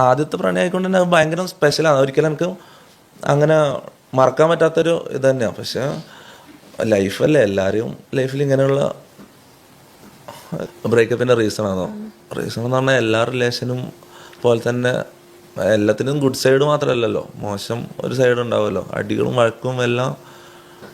ആദ്യത്തെ പ്രണയം ആയിക്കൊണ്ട് തന്നെ ഭയങ്കര സ്പെഷ്യലാണ് ഒരിക്കലും എനിക്ക് അങ്ങനെ മറക്കാൻ പറ്റാത്തൊരു ഇത് തന്നെയാണ് പക്ഷെ ലൈഫല്ലേ എല്ലാവരും ലൈഫിൽ ഇങ്ങനെയുള്ള ബ്രേക്കപ്പിന്റെ റീസൺ ആണോ? റീസൺ എന്ന് പറഞ്ഞാൽ എല്ലാ റിലേഷനും പോലെ തന്നെ എല്ലാത്തിനും ഗുഡ് സൈഡ് മാത്രമല്ലല്ലോ. മോശം ഒരു സൈഡ് ഉണ്ടാവുമല്ലോ. അടികളും വഴക്കും എല്ലാം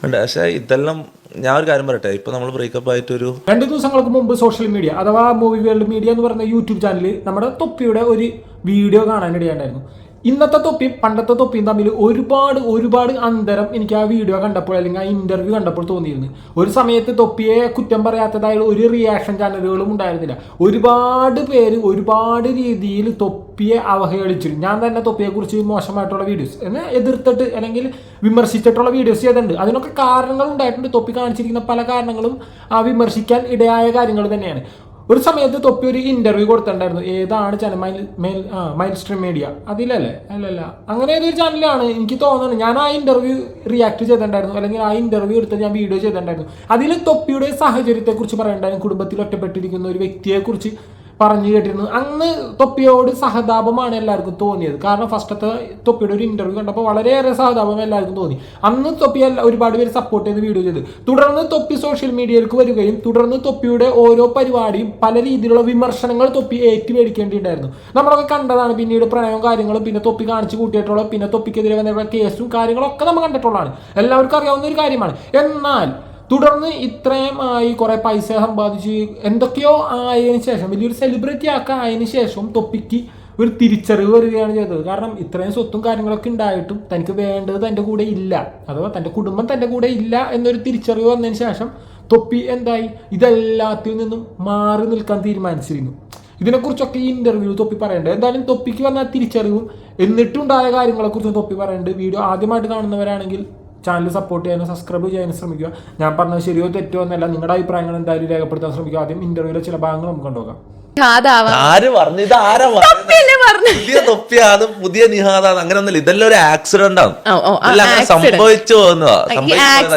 ഉണ്ട്. പക്ഷേ ഇതെല്ലാം ഞാൻ ഒരു കാര്യം പറയട്ടെ ഇപ്പൊ നമ്മൾ ബ്രേക്കപ്പ് ആയിട്ട് ഒരു രണ്ട് ദിവസങ്ങൾക്ക് മുമ്പ് സോഷ്യൽ മീഡിയ അഥവാ മൂവി വേൾഡ് മീഡിയ എന്ന് പറയുന്ന യൂട്യൂബ് ചാനലിൽ നമ്മുടെ തൊപ്പിയുടെ ഒരു വീഡിയോ കാണാനിടയുണ്ടായിരുന്നു ഇന്നത്തെ തൊപ്പിയും പണ്ടത്തെ തൊപ്പിയും തമ്മിൽ ഒരുപാട് ഒരുപാട് അന്തരം എനിക്ക് ആ വീഡിയോ കണ്ടപ്പോൾ അല്ലെങ്കിൽ ആ ഇന്റർവ്യൂ കണ്ടപ്പോൾ തോന്നിയിരുന്നു. ഒരു സമയത്ത് തൊപ്പിയെ കുറ്റം പറയാത്തതായ ഒരു റിയാക്ഷൻ ചാനലുകളും ഉണ്ടായിരുന്നില്ല. ഒരുപാട് പേര് ഒരുപാട് രീതിയിൽ തൊപ്പിയെ അവഹേളിച്ചിരുന്നു. ഞാൻ തന്നെ തൊപ്പിയെ കുറിച്ച് മോശമായിട്ടുള്ള വീഡിയോസ് എന്നെ എതിർത്തിട്ട് അല്ലെങ്കിൽ വിമർശിച്ചിട്ടുള്ള വീഡിയോസ് ചെയ്തിട്ടുണ്ട്. അതിനൊക്കെ കാരണങ്ങൾ ഉണ്ടായിട്ടുണ്ട്. തൊപ്പി കാണിച്ചിരിക്കുന്ന പല കാരണങ്ങളും ആ വിമർശിക്കാൻ ഇടയായ കാര്യങ്ങൾ തന്നെയാണ്. ഒരു സമയത്ത് തൊപ്പി ഒരു ഇന്റർവ്യൂ കൊടുത്തിട്ടുണ്ടായിരുന്നു. ഏതാണ് channel mile mail mile stream media അതിലല്ലേ? അല്ലല്ല. അങ്ങനെ ഏതൊരു ചാനലാണ് എനിക്ക് തോന്നുന്നു ഞാൻ ആ ഇന്റർവ്യൂ റിയാക്ട് ചെയ്തിട്ടുണ്ടായിരുന്നു. അല്ലെങ്കിൽ ആ ഇന്റർവ്യൂ എടുത്ത് ഞാൻ വീഡിയോ ചെയ്തിട്ടുണ്ടായിരുന്നു. അതിൽ തൊപ്പിയുടെ സാഹചര്യത്തെക്കുറിച്ച് പറയണ്ടായിരുന്നു. കുടുംബത്തിൽ ഒറ്റപ്പെട്ടിരിക്കുന്ന ഒരു വ്യക്തിയെക്കുറിച്ച് പറഞ്ഞു കേട്ടിരുന്നു. അന്ന് തൊപ്പിയോട് സഹതാപമാണ് എല്ലാവർക്കും തോന്നിയത്. കാരണം ഫസ്റ്റത്തെ തൊപ്പിയുടെ ഒരു ഇന്റർവ്യൂ കണ്ടപ്പോൾ വളരെയേറെ സഹതാപം എല്ലാവർക്കും തോന്നി. അന്ന് തൊപ്പി ഒരുപാട് പേര് സപ്പോർട്ട് ചെയ്ത് വീഡിയോ ചെയ്ത്. തുടർന്ന് തൊപ്പി സോഷ്യൽ മീഡിയയിലേക്ക് വരികയും തുടർന്ന് തൊപ്പിയുടെ ഓരോ പരിപാടിയും പല രീതിയിലുള്ള വിമർശനങ്ങൾ തൊപ്പി ഏറ്റുമേടിക്കേണ്ടിണ്ടായിരുന്നു നമ്മളൊക്കെ കണ്ടതാണ് പിന്നീട് പ്രണയവും കാര്യങ്ങളും പിന്നെ തൊപ്പി കാണിച്ചു കൂട്ടിയിട്ടുള്ള പിന്നെ തൊപ്പിക്കെതിരെ വന്നിട്ടുള്ള കേസും കാര്യങ്ങളൊക്കെ നമ്മൾ കണ്ടിട്ടുള്ളതാണ്. എല്ലാവർക്കും അറിയാവുന്ന ഒരു കാര്യമാണ്. എന്നാൽ തുടർന്ന് ഇത്രയും ആയി കുറെ പൈസ സമ്പാദിച്ച് എന്തൊക്കെയോ ആയതിനു ശേഷം വലിയൊരു സെലിബ്രിറ്റി ആക്കുക ആയതിനു ശേഷം തൊപ്പിക്ക് ഒരു തിരിച്ചറിവ് വരികയാണ് ചെയ്തത്. കാരണം ഇത്രയും സ്വത്തും കാര്യങ്ങളൊക്കെ ഉണ്ടായിട്ടും തനിക്ക് വേണ്ടത് തന്റെ കൂടെ ഇല്ല അഥവാ തന്റെ കുടുംബം തന്റെ കൂടെ ഇല്ല എന്നൊരു തിരിച്ചറിവ് വന്നതിന് ശേഷം തൊപ്പി എന്തായി? ഇതെല്ലാത്തിൽ നിന്നും മാറി നിൽക്കാൻ തീരുമാനിച്ചിരുന്നു. ഇതിനെക്കുറിച്ചൊക്കെ ഈ ഇന്റർവ്യൂ തൊപ്പി പറയേണ്ടത് എന്തായാലും തൊപ്പിക്ക് വന്ന തിരിച്ചറിവും എന്നിട്ടുണ്ടായ കാര്യങ്ങളെക്കുറിച്ചും തൊപ്പി പറയുന്നുണ്ട് വീഡിയോ ആദ്യമായിട്ട് കാണുന്നവരാണെങ്കിൽ ചാനൽ സപ്പോർട്ട് ചെയ്യാനും സബ്സ്ക്രൈബ് ചെയ്യാനും ശ്രമിക്കുക. ഞാൻ പറഞ്ഞത് ശരിയോ തെറ്റോ എന്നല്ല. നിങ്ങളുടെ അഭിപ്രായങ്ങൾ എന്തായാലും രേഖപ്പെടുത്താൻ ശ്രമിക്കുക. ആദ്യം ഇന്റർവ്യൂവിലെ ചില ഭാഗങ്ങൾ നമുക്ക് കണ്ടുപോകാം അതാവാം ആര് പറഞ്ഞു? ഇത് ആരാ പുതിയ തൊപ്പിയാണ് പുതിയ നിഹാദാണ്. അങ്ങനെ ഒന്നുമില്ല ഇതെല്ലാം ഒരു ആക്സിഡന്റ് ആണ്. ഓ, ഓ, ആ, അങ്ങനെ സംഭവിച്ചു പോകുന്നതാ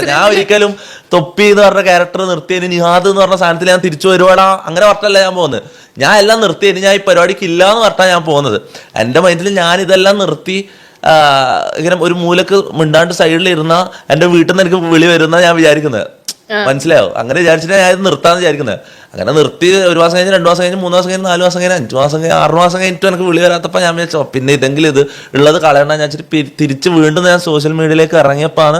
ഞാൻ ഒരിക്കലും തൊപ്പി എന്ന് പറഞ്ഞ ക്യാരക്ടർ നിർത്തിയതിന് നിഹാദ് എന്ന് പറഞ്ഞ സാധനത്തിൽ ഞാൻ തിരിച്ചു വരുവാടാ. അങ്ങനെ പറഞ്ഞല്ല ഞാൻ പോകുന്നത്. ഞാൻ എല്ലാം നിർത്തിയതിന് ഞാൻ ഈ പരിപാടിക്ക് ഇല്ല എന്ന് പറഞ്ഞാൽ ഞാൻ പോകുന്നത്. എന്റെ മൈൻഡിൽ ഞാൻ ഇതെല്ലാം നിർത്തി. ഇങ്ങനെ ഒരു മൂലക്ക് മിണ്ടാണ്ട് സൈഡിൽ ഇരുന്ന എന്റെ വീട്ടിൽ നിന്ന് എനിക്ക് വിളി വരുന്ന ഞാൻ വിചാരിക്കുന്നത്. മനസ്സിലാവും അങ്ങനെ വിചാരിച്ചിട്ട് ഞാൻ നിർത്താന്ന് വിചാരിക്കുന്നത്. അങ്ങനെ നിർത്തി ഒരു മാസം കഴിഞ്ഞ് രണ്ട് മാസം കഴിഞ്ഞ് മൂന്ന് മാസം കഴിഞ്ഞ് നാല് മാസം കഴിഞ്ഞ് അഞ്ച് മാസം കഴിഞ്ഞ് ആറ് മാസം കഴിഞ്ഞിട്ട് എനിക്ക് വിളി വരാത്തപ്പോൾ ഞാൻ വിചാരിച്ചോ പിന്നെ ഇതെങ്കിലും ഇത് ഉള്ളത് കളയണ്ട. ഞാൻ തിരിച്ച് വീണ്ടും ഞാൻ സോഷ്യൽ മീഡിയയിലേക്ക് ഇറങ്ങിയപ്പോൾ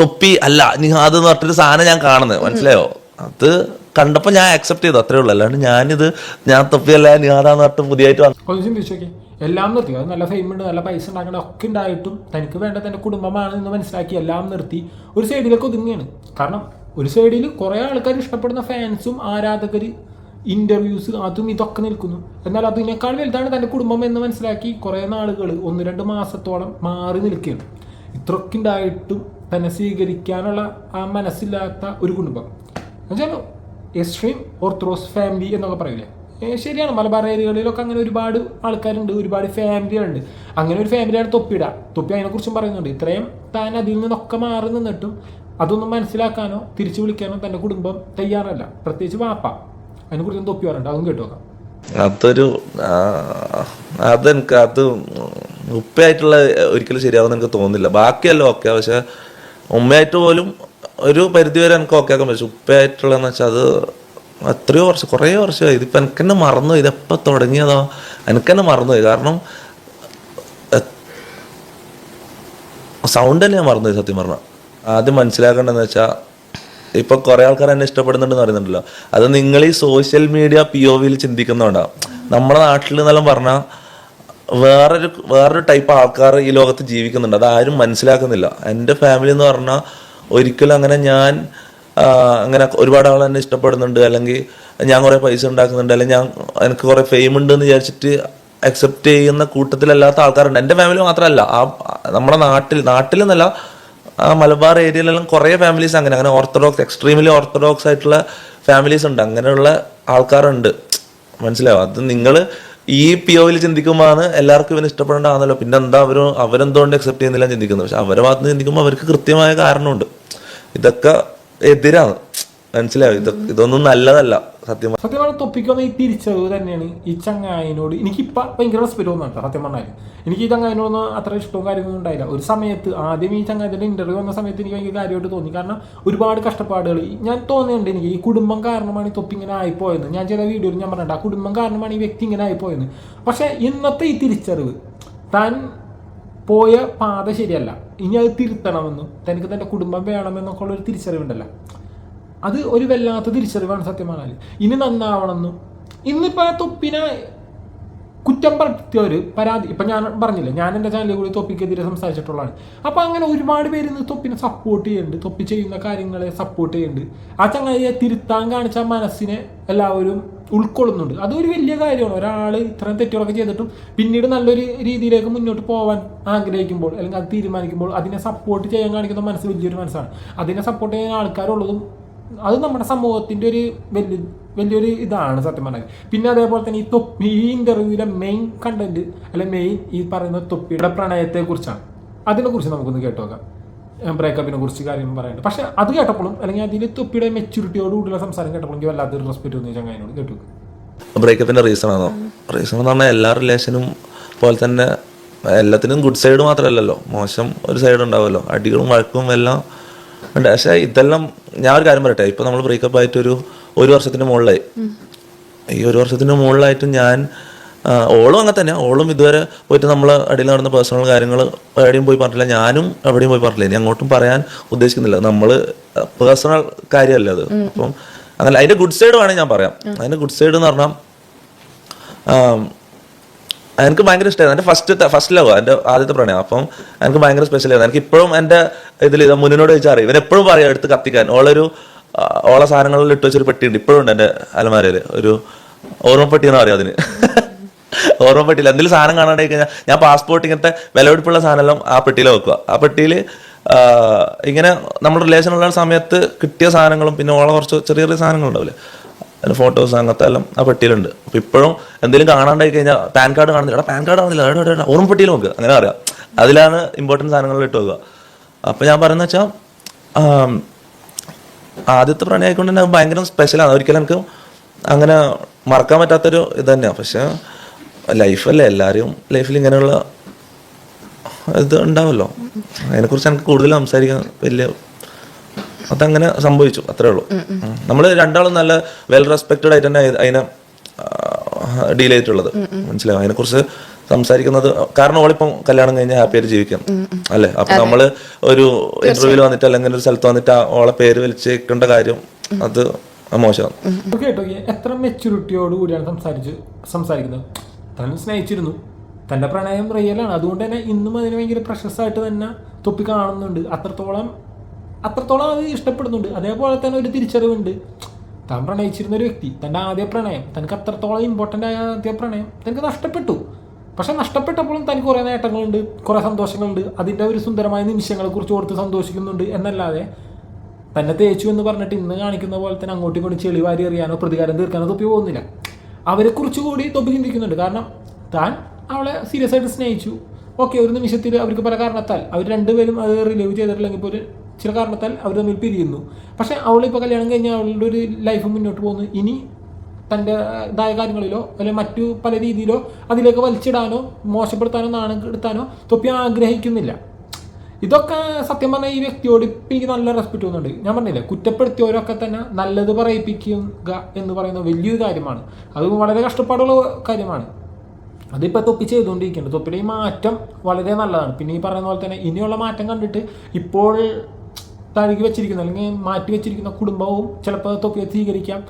തൊപ്പി അല്ല നിഹാദ് എന്ന് പറഞ്ഞിട്ടൊരു സാധനം ഞാൻ കാണുന്നത്. മനസ്സിലായോ? അത് കണ്ടപ്പോൾ ഞാൻ അക്സെപ്റ്റ് ചെയ്തു അത്രേ ഉള്ളൂ. അല്ലാണ്ട് ഞാനിത് ഞാൻ തൊപ്പിയല്ല നിഹാദാന്ന് പറഞ്ഞിട്ട് പുതിയതായിട്ട് വന്നു എല്ലാം നിർത്തി. അത് നല്ല ഫെയിം ഉണ്ട് നല്ല പൈസ ഉണ്ടാക്കണ ഒക്കെ ഉണ്ടായിട്ടും തനിക്ക് വേണ്ട തന്റെ കുടുംബമാണ് എന്ന് മനസ്സിലാക്കി എല്ലാം നിർത്തി. ഒരു സൈഡിലേക്ക് ഒതുങ്ങിയാണ് കാരണം ഒരു സൈഡിൽ കുറേ ആൾക്കാർ ഇഷ്ടപ്പെടുന്ന ഫാൻസും ആരാധകർ ഇന്റർവ്യൂസ് അതും ഇതൊക്കെ നിൽക്കുന്നു. എന്നാൽ അതിനേക്കാൾ വലുതാണ് തന്റെ കുടുംബം എന്ന് മനസ്സിലാക്കി കുറേ നാളുകൾ ഒന്ന് രണ്ട് മാസത്തോളം മാറി നിൽക്കുകയാണ്. ഇത്രയൊക്കെ ഉണ്ടായിട്ടും തന്നെ സ്വീകരിക്കാനുള്ള ആ മനസ്സില്ലാത്ത ഒരു കുടുംബം. എന്നുവെച്ചാൽ എക്സ്ട്രീം ഓർത്തഡോക്സ് ഫാമിലി എന്നൊക്കെ പറയില്ലേ ശരിയാണ്. മലബാർ ഏരിയകളിലൊക്കെ അങ്ങനെ ഒരുപാട് ആൾക്കാരുണ്ട് ഒരുപാട് ഫാമിലികളുണ്ട് അങ്ങനെ ഒരു ഫാമിലിയാണ് തൊപ്പിയിടുക തൊപ്പി അതിനെക്കുറിച്ചും പറയുന്നുണ്ട്. ഇത്രയും താൻ അതിൽ നിന്നൊക്കെ മാറി നിന്നിട്ടും അതൊന്നും മനസ്സിലാക്കാനോ തിരിച്ചു വിളിക്കാനോ തന്റെ കുടുംബം തയ്യാറല്ല. പ്രത്യേകിച്ച് വാപ്പ. അതിനെക്കുറിച്ച് തൊപ്പി പറയുന്നുണ്ട്? അതും കേട്ടു നോക്കാം. അതൊരു അതെനിക്ക് അത് ഉപ്പയായിട്ടുള്ള ഒരിക്കലും ശരിയാവുമെന്ന് എനിക്ക് തോന്നുന്നില്ല. ബാക്കിയല്ല ഓക്കെ പക്ഷെ ഉമ്മയായിട്ട് പോലും ഒരു പരിധിവരെ എനിക്ക് ഓക്കെ ആക്കാൻ പറ്റും. ഉപ്പയായിട്ടുള്ളതെന്ന് വെച്ചാൽ അത് എത്രയോ വർഷം കുറേ വർഷമായി. ഇതിപ്പോൾ എനിക്ക് തന്നെ മറന്നു ഇതെപ്പോൾ തുടങ്ങിയതോ? എനിക്ക് തന്നെ മറന്നുപോയി കാരണം സൗണ്ട് തന്നെ ഞാൻ മറന്നുപോയി സത്യം പറഞ്ഞാൽ ആദ്യം മനസ്സിലാക്കേണ്ടതെന്ന് വെച്ചാൽ ഇപ്പൊ കുറേ ആൾക്കാർ എന്നെ ഇഷ്ടപ്പെടുന്നുണ്ടെന്ന് പറയുന്നുണ്ടല്ലോ. അത് നിങ്ങൾ ഈ സോഷ്യൽ മീഡിയ പി ഒ വിയിൽ ചിന്തിക്കുന്നുണ്ടാവും നമ്മുടെ നാട്ടിൽ എന്നെല്ലാം പറഞ്ഞാൽ വേറൊരു വേറൊരു ടൈപ്പ് ആൾക്കാർ ഈ ലോകത്ത് ജീവിക്കുന്നുണ്ട്. അത് ആരും മനസ്സിലാക്കുന്നില്ല. എന്റെ ഫാമിലി എന്ന് പറഞ്ഞാൽ ഒരിക്കലും അങ്ങനെ ഞാൻ അങ്ങനെ ഒരുപാട് ആൾ എന്നെ ഇഷ്ടപ്പെടുന്നുണ്ട്. അല്ലെങ്കിൽ ഞാൻ കുറേ പൈസ ഉണ്ടാക്കുന്നുണ്ട്. അല്ലെങ്കിൽ ഞാൻ എനിക്ക് കുറേ ഫെയിം ഉണ്ട് എന്ന് വിചാരിച്ചിട്ട് അക്സെപ്റ്റ് ചെയ്യുന്ന കൂട്ടത്തിലല്ലാത്ത ആൾക്കാരുണ്ട്. എന്റെ ഫാമിലി മാത്രമല്ല. ആ നമ്മുടെ നാട്ടിൽ നാട്ടിൽ എന്നല്ല ആ മലബാർ ഏരിയയിലെല്ലാം കുറേ ഫാമിലീസ് അങ്ങനെ. അങ്ങനെ ഓർത്തഡോക്സ് എക്സ്ട്രീംലി ഓർത്തഡോക്സ് ആയിട്ടുള്ള ഫാമിലീസ് ഉണ്ട്. അങ്ങനെയുള്ള ആൾക്കാരുണ്ട്. മനസ്സിലാവും അത് നിങ്ങൾ ഈ പി ഒയിൽ ചിന്തിക്കുമ്പോഴാണ് എല്ലാവർക്കും ഇവന് ഇഷ്ടപ്പെടേണ്ടതാണല്ലോ. പിന്നെ എന്താ അവർ അവരെന്തുകൊണ്ട് അക്സെപ്റ്റ് ചെയ്യുന്നില്ല ചിന്തിക്കുന്നത്. പക്ഷെ അവരെ ഭാഗത്ത് ചിന്തിക്കുമ്പോൾ അവർക്ക് കൃത്യമായ കാരണമുണ്ട്. ഇതൊക്കെ എതിരാണ്. മനസ്സിലാവും ഇതൊന്നും നല്ലതല്ല. സത്യം. സത്യം പറഞ്ഞാൽ തൊപ്പിക്കുന്ന ഈ തിരിച്ചറിവ് തന്നെയാണ്. ഈ ചങ്ങായിനോട് എനിക്കിപ്പോൾ ഭയങ്കര റെസ്പെക്ട് തോന്നുന്നുണ്ട് സത്യം പറഞ്ഞാൽ എനിക്ക് ഈ ചങ്ങായനോടൊന്നും അത്ര ഇഷ്ടവും കാര്യങ്ങളൊന്നും ഉണ്ടായില്ല. ഒരു സമയത്ത് ആദ്യം ഈ ചങ്ങായിന്റെ ഇന്റർവ്യൂ വന്ന സമയത്ത് എനിക്ക് ഭയങ്കര കാര്യമായിട്ട് തോന്നി. കാരണം ഒരുപാട് കഷ്ടപ്പാടുകൾ ഞാൻ തോന്നിയുണ്ട് എനിക്ക് ഈ കുടുംബം കാരണമാണ് തൊപ്പി ഇങ്ങനെ ആയിപ്പോയത്. ഞാൻ ചില വീഡിയോയിൽ ഞാൻ പറഞ്ഞിട്ട് ആ കുടുംബം കാരണമാണ് ഈ വ്യക്തി ഇങ്ങനെ ആയിപ്പോയത്. പക്ഷെ ഇന്നത്തെ ഈ തിരിച്ചറിവ് താൻ പോയ പാത ശരിയല്ല. ഇനി അത് തിരുത്തണമെന്നും തനിക്ക് തന്റെ കുടുംബം വേണമെന്നൊക്കെ ഉള്ള ഒരു തിരിച്ചറിവുണ്ടല്ലോ. അത് ഒരു വല്ലാത്ത തിരിച്ചറിവാണ് സത്യം പറഞ്ഞാൽ ഇനി നന്നാവണമെന്നും. ഇന്നിപ്പോൾ തൊപ്പിനെ കുറ്റം പറ്റിയവർ പരാതി ഇപ്പം ഞാൻ പറഞ്ഞില്ല ഞാൻ എന്റെ ചാനലിൽ കൂടി തൊപ്പിക്കെതിരെ സംസാരിച്ചിട്ടുള്ളതാണ്. അപ്പോൾ അങ്ങനെ ഒരുപാട് പേര് ഇന്ന് തൊപ്പിനെ സപ്പോർട്ട് ചെയ്യുന്നുണ്ട്. തൊപ്പി ചെയ്യുന്ന കാര്യങ്ങളെ സപ്പോർട്ട് ചെയ്യുന്നുണ്ട്. ആ ചങ്ങാതിയെ തിരുത്താൻ കാണിച്ച മനസ്സിനെ എല്ലാവരും ഉൾക്കൊള്ളുന്നുണ്ട്. അതൊരു വലിയ കാര്യമാണ്. ഒരാൾ ഇത്രയും തെറ്റുകളൊക്കെ ചെയ്തിട്ടും പിന്നീട് നല്ലൊരു രീതിയിലേക്ക് മുന്നോട്ട് പോകാൻ ആഗ്രഹിക്കുമ്പോൾ അല്ലെങ്കിൽ അത് തീരുമാനിക്കുമ്പോൾ അതിനെ സപ്പോർട്ട് ചെയ്യാൻ കാണിക്കുന്ന മനസ്സ് വലിയൊരു മനസ്സാണ്. അതിനെ സപ്പോർട്ട് ചെയ്യാൻ ആൾക്കാരുള്ളതും അത് നമ്മുടെ സമൂഹത്തിന്റെ ഒരു വലിയ വലിയൊരു ഇതാണ് സത്യം പറഞ്ഞാൽ. പിന്നെ അതേപോലെ തന്നെ ഈ തൊപ്പി ഈ ഇന്റർവ്യൂവിലെ മെയിൻ കണ്ടന്റ് അല്ലെ മെയിൻ ഈ പറയുന്ന തൊപ്പിയുടെ പ്രണയത്തെക്കുറിച്ചാണ്. അതിനെക്കുറിച്ച് നമുക്കൊന്ന് കേട്ടു നോക്കാം ബ്രേക്കപ്പിനെ കുറിച്ച് കാര്യം പറയുന്നത് പക്ഷെ അത് കേട്ടപ്പോഴും അല്ലെങ്കിൽ അതിൽ തൊപ്പിയുടെ മെച്യൂരിറ്റിയോട് കൂടിയുള്ള സംസാരം കേട്ടപ്പോൾ എനിക്ക് വല്ലാത്തൊരു റെസ്പെക്ട് തോന്നി ചങ്ങായിനോട് കേട്ടു ബ്രേക്കപ്പിന്റെ റീസൺ ആണോ? റീസൺ എന്ന് പറഞ്ഞാൽ എല്ലാ റിലേഷനും പോലെ തന്നെ എല്ലാത്തിനും ഗുഡ് സൈഡ് മാത്രമല്ലല്ലോ. മോശം ഒരു സൈഡ് ഉണ്ടാവുമല്ലോ. അടികളും വഴക്കും എല്ലാം ഉണ്ട്. പക്ഷേ ഇതെല്ലാം ഞാൻ ഒരു കാര്യം പറയട്ടെ. ഇപ്പൊ നമ്മൾ ബ്രേക്കപ്പ് ആയിട്ട് ഒരു ഒരു വർഷത്തിന് മുകളിലായി. ഈ ഒരു വർഷത്തിന് മുകളിലായിട്ട് ഞാൻ ഓളും അങ്ങനെ തന്നെയാണ് ഓളും ഇതുവരെ പോയിട്ട് നമ്മൾ അടിയിൽ നടന്ന പേഴ്സണൽ കാര്യങ്ങൾ എവിടെയും പോയി പറഞ്ഞില്ല ഞാനും എവിടെയും പോയി പറഞ്ഞില്ല ഇനി അങ്ങോട്ടും പറയാൻ ഉദ്ദേശിക്കുന്നില്ല. നമ്മൾ പേഴ്സണൽ കാര്യമല്ല അത്. അപ്പം അങ്ങനെ അതിന്റെ ഗുഡ് സൈഡ് വേണമെങ്കിൽ ഞാൻ പറയാം. അതിന്റെ ഗുഡ് സൈഡ് എന്ന് പറഞ്ഞാൽ എനിക്ക് ഭയങ്കര ഇഷ്ടമായിരുന്നു എന്റെ ഫസ്റ്റ് ഫസ്റ്റ് ലവ് എന്റെ ആദ്യത്തെ പ്രണയം. അപ്പം എനിക്ക് ഭയങ്കര സ്പെഷ്യൽ ആയിരുന്നു. എനിക്ക് ഇപ്പോഴും എന്റെ ഇതിൽ ഇത് മുന്നിനോട് അറിയാം. ഇവൻ എപ്പോഴും പറയാം എടുത്ത് കത്തിക്കാൻ. ഓളൊരു ഓള സാധനങ്ങളിൽ ഇട്ട് വെച്ചൊരു പെട്ടിയുണ്ട്. ഇപ്പോഴും ഉണ്ട് എന്റെ അലമാരയിൽ ഒരു ഓർമ്മപ്പെട്ടി എന്ന് പറയാം അതിന്. ഓർമ്മപ്പെട്ടില്ല എന്തെങ്കിലും സാധനം കാണാണ്ടായി കഴിഞ്ഞാൽ ഞാൻ പാസ്പോർട്ട് ഇങ്ങനത്തെ വിലപിടിപ്പുള്ള സാധനമെല്ലാം ആ പെട്ടിയിൽ വെക്കുക. ആ പെട്ടിയിൽ ഇങ്ങനെ നമ്മൾ റിലേഷനുള്ള സമയത്ത് കിട്ടിയ സാധനങ്ങളും പിന്നെ ഓളെ കുറച്ച് ചെറിയ ചെറിയ സാധനങ്ങളുണ്ടാവില്ലേ? അതിന്റെ ഫോട്ടോസ് അങ്ങനത്തെ എല്ലാം ആ പെട്ടിയിലുണ്ട്. അപ്പൊ ഇപ്പോഴും എന്തെങ്കിലും കാണാണ്ടായി കഴിഞ്ഞാൽ പാൻ കാർഡ് കാണുന്നില്ല. പാൻ കാർഡ് കാണുന്നില്ല. എടാ, എടാ, ഓർമ്മ പെട്ടിയിൽ നോക്കുക അങ്ങനെ അറിയാം. അതിലാണ് ഇമ്പോർട്ടന്റ് സാധനങ്ങളിൽ ഇട്ട് വെക്കുക. അപ്പോൾ ഞാൻ പറയുന്നത് വെച്ചാൽ ആദ്യത്തെ പ്രണയമായിക്കൊണ്ട് തന്നെ ഭയങ്കര സ്പെഷ്യലാണ് ഒരിക്കലും എനിക്ക് അങ്ങനെ മറക്കാൻ പറ്റാത്തൊരു ഇത് തന്നെയാണ് പക്ഷെ ലൈഫല്ലേ എല്ലാവരും ലൈഫിൽ ഇങ്ങനെയുള്ള ഇത് ഉണ്ടാവല്ലോ. അതിനെക്കുറിച്ച് എനിക്ക് കൂടുതൽ സംസാരിക്കാൻ വലിയ അതങ്ങനെ സംഭവിച്ചു അത്രേ ഉള്ളൂ. നമ്മൾ രണ്ടാളും നല്ല വെൽ റെസ്പെക്റ്റഡ് ആയിട്ട് തന്നെ അതിനെ ഡീൽ ചെയ്തിട്ടുള്ളത്. മനസ്സിലായോ? അതിനെക്കുറിച്ച് സംസാരിക്കുന്നത് കാരണം അവളിപ്പം കല്യാണം കഴിഞ്ഞ് ഹാപ്പി ആയിട്ട് ജീവിക്കാം. അല്ലേ? അപ്പൊ നമ്മൾ ഒരു ഇന്റർവ്യൂവിൽ വന്നിട്ട് അല്ലെങ്കിൽ ഒരു സ്ഥലത്ത് വന്നിട്ട് അവളെ പേര് വലിച്ചേക്കേണ്ട കാര്യം അത് മോശമാണ്. കേട്ടോ എത്ര മെച്യൂരിറ്റിയോട് കൂടിയാണ് സംസാരിച്ച് സംസാരിക്കുന്നത്? താൻ സ്നേഹിച്ചിരുന്നു. തന്റെ പ്രണയം റിയലാണ് അതുകൊണ്ട് തന്നെ ഇന്നും അതിന് ഭയങ്കര പ്രശസ്തമായിട്ട് തന്നെ തൊപ്പി കാണുന്നുണ്ട്. അത്രത്തോളം അത്രത്തോളം അത് ഇഷ്ടപ്പെടുന്നുണ്ട്. അതേപോലെ തന്നെ ഒരു തിരിച്ചറിവുണ്ട്. താൻ പ്രണയിച്ചിരുന്ന ഒരു വ്യക്തി തന്റെ ആദ്യ പ്രണയം തനിക്ക് അത്രത്തോളം ഇമ്പോർട്ടന്റ് ആയ ആദ്യ പ്രണയം തനിക്ക് നഷ്ടപ്പെട്ടു. പക്ഷെ നഷ്ടപ്പെട്ടപ്പോഴും തനിക്ക് കുറേ നേട്ടങ്ങളുണ്ട് കുറേ സന്തോഷങ്ങളുണ്ട്. അതിന്റെ ഒരു സുന്ദരമായ നിമിഷങ്ങളെ കുറിച്ച് ഓർത്ത് സന്തോഷിക്കുന്നുണ്ട്. എന്നല്ലാതെ തന്നെ തേച്ചു എന്ന് പറഞ്ഞിട്ട് ഇന്ന് കാണിക്കുന്ന പോലെ തന്നെ അങ്ങോട്ടും ഇങ്ങോട്ടും ചെളി വാരി എറിയാനോ പ്രതികാരം തീർക്കാനോ തൊപ്പി പോകുന്നില്ല. അവരെക്കുറിച്ച് കൂടി തൊപ്പി ചിന്തിക്കുന്നുണ്ട്. കാരണം താൻ അവളെ സീരിയസ് ആയിട്ട് സ്നേഹിച്ചു. ഓക്കെ ഒരു നിമിഷത്തിൽ അവർക്ക് പല കാരണത്താൽ അവർ രണ്ടുപേരും അത് റിലീവ് ചെയ്തിട്ടില്ലെങ്കിൽ പോലും ചില കാരണത്താൽ തമ്മിൽ പിരിയുന്നു പക്ഷേ അവളിപ്പോൾ കല്യാണം കഴിഞ്ഞാൽ അവളുടെ ഒരു ലൈഫ് മുന്നോട്ട് പോകുന്നു. ഇനി തന്റെ ഇതായ കാര്യങ്ങളിലോ അല്ലെങ്കിൽ മറ്റു പല രീതിയിലോ അതിലേക്ക് വലിച്ചിടാനോ മോശപ്പെടുത്താനോ നാണം എടുത്താനോ തൊപ്പി ആഗ്രഹിക്കുന്നില്ല. ഇതൊക്കെ സത്യം പറഞ്ഞാൽ ഈ വ്യക്തിയോട് ഇപ്പം എനിക്ക് നല്ല റെസ്പെക്ട് തോന്നുന്നുണ്ട്. ഞാൻ പറഞ്ഞില്ലേ കുറ്റപ്പെടുത്തിയവരൊക്കെ തന്നെ നല്ലത് പറയിപ്പിക്കുക എന്ന് പറയുന്ന വലിയൊരു കാര്യമാണ്. അത് വളരെ കഷ്ടപ്പാടുള്ള കാര്യമാണ്. അതിപ്പോൾ തൊപ്പി ചെയ്തുകൊണ്ടിരിക്കുന്നുണ്ട്. തൊപ്പിയുടെ ഈ മാറ്റം വളരെ നല്ലതാണ്. പിന്നെ ഈ പറയുന്ന പോലെ തന്നെ ഇനിയുള്ള മാറ്റം കണ്ടിട്ട് ഇപ്പോൾ തഴുകി വെച്ചിരിക്കുന്ന അല്ലെങ്കിൽ മാറ്റി വെച്ചിരിക്കുന്ന കുടുംബവും ചിലപ്പോൾ തൊപ്പിയെ സ്വീകരിക്കാം.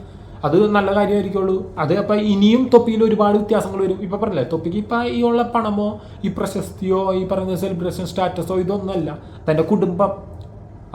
അത് നല്ല കാര്യമായിരിക്കുള്ളൂ. അത് അപ്പം ഇനിയും തൊപ്പിയിൽ ഒരുപാട് വ്യത്യാസങ്ങൾ വരും. ഇപ്പം പറഞ്ഞില്ലേ തൊപ്പിക്ക് ഇപ്പം ഈ ഉള്ള പണമോ ഈ പ്രശസ്തിയോ ഈ പറഞ്ഞ സെലിബ്രേഷൻ സ്റ്റാറ്റസോ ഇതൊന്നുമല്ല. തന്റെ കുടുംബം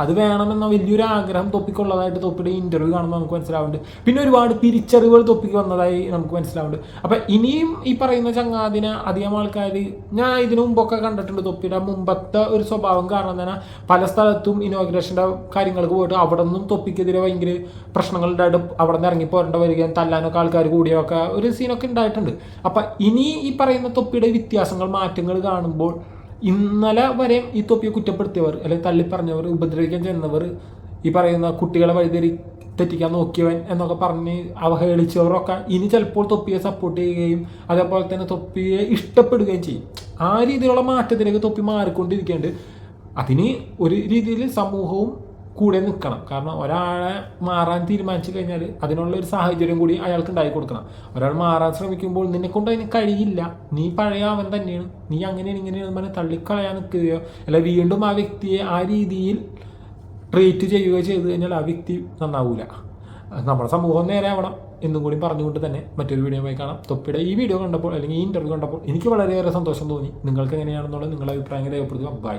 അത് വേണമെന്ന വലിയൊരു ആഗ്രഹം തൊപ്പിക്കുള്ളതായിട്ട് തൊപ്പിയുടെ ഇന്റർവ്യൂ കാണുമ്പോൾ നമുക്ക് മനസ്സിലാവുന്നുണ്ട്. പിന്നെ ഒരുപാട് തിരിച്ചറിവുകൾ തൊപ്പിക്ക് വന്നതായി നമുക്ക് മനസ്സിലാവുന്നുണ്ട്. അപ്പം ഇനിയും ഈ പറയുന്ന ചങ്ങാതിനെ അധികം ആൾക്കാർ ഞാൻ ഇതിനു മുമ്പൊക്കെ കണ്ടിട്ടുണ്ട് തൊപ്പിയുടെ മുമ്പത്തെ ഒരു സ്വഭാവം കാരണം തന്നെ പല സ്ഥലത്തും ഇനോഗ്രേഷന്റെ കാര്യങ്ങൾക്ക് പോയിട്ട് അവിടെ നിന്നും തൊപ്പിക്കെതിരെ ഭയങ്കര പ്രശ്നങ്ങളുണ്ടായിട്ട് അവിടെ നിന്ന് ഇറങ്ങി പോരേണ്ട വരികയും തല്ലാനൊക്കെ ആൾക്കാർ കൂടിയൊക്കെ ഒരു സീനൊക്കെ ഉണ്ടായിട്ടുണ്ട്. അപ്പം ഇനി ഈ പറയുന്ന തൊപ്പിയുടെ വ്യത്യാസങ്ങൾ മാറ്റങ്ങൾ കാണുമ്പോൾ ഇന്നലെ വരെ ഈ തൊപ്പിയെ കുറ്റപ്പെടുത്തിയവർ അല്ലെങ്കിൽ തള്ളിപ്പറഞ്ഞവർ ഉപദ്രവിക്കാൻ ചെന്നവർ ഈ പറയുന്ന കുട്ടികളെ വഴിതെറി തെറ്റിക്കാൻ നോക്കിയവൻ എന്നൊക്കെ പറഞ്ഞ് അവഹേളിച്ചവരൊക്കെ ഇനി ചിലപ്പോൾ തൊപ്പിയെ സപ്പോർട്ട് ചെയ്യുകയും അതേപോലെ തന്നെ തൊപ്പിയെ ഇഷ്ടപ്പെടുകയും ചെയ്യും. ആ രീതിയിലുള്ള മാറ്റത്തിലേക്ക് തൊപ്പി മാറിക്കൊണ്ടിരിക്കേണ്ട അതിന് ഒരു രീതിയിൽ സമൂഹവും കൂടെ നിൽക്കണം കാരണം ഒരാളെ മാറാൻ തീരുമാനിച്ചു കഴിഞ്ഞാൽ അതിനുള്ള ഒരു സാഹചര്യം കൂടി അയാൾക്ക് ഉണ്ടായി കൊടുക്കണം. ഒരാൾ മാറാൻ ശ്രമിക്കുമ്പോൾ നിന്നെ കൊണ്ട് അതിന് കഴിയില്ല. നീ പഴയ അവൻ തന്നെയാണ്. നീ അങ്ങനെയാണ് ഇങ്ങനെയാണ് പറഞ്ഞ് തള്ളിക്കളയാൻ നിൽക്കുകയോ അല്ല വീണ്ടും ആ വ്യക്തിയെ ആ രീതിയിൽ ട്രീറ്റ് ചെയ്യുകയോ ചെയ്തു കഴിഞ്ഞാൽ ആ വ്യക്തി നന്നാവൂല. നമ്മുടെ സമൂഹം നേരെ ആവണം എന്നും കൂടി പറഞ്ഞുകൊണ്ട് തന്നെ മറ്റൊരു വീഡിയോ പോയി കാണാം. തൊപ്പിയുടെ ഈ വീഡിയോ കണ്ടപ്പോൾ അല്ലെങ്കിൽ ഈ ഇന്റർവ്യൂ കണ്ടപ്പോൾ എനിക്ക് വളരെയേറെ സന്തോഷം തോന്നി. നിങ്ങൾക്ക് എങ്ങനെയാണെന്നുള്ളത് നിങ്ങളുടെ അഭിപ്രായങ്ങൾ രേഖപ്പെടുത്തുക. ബൈ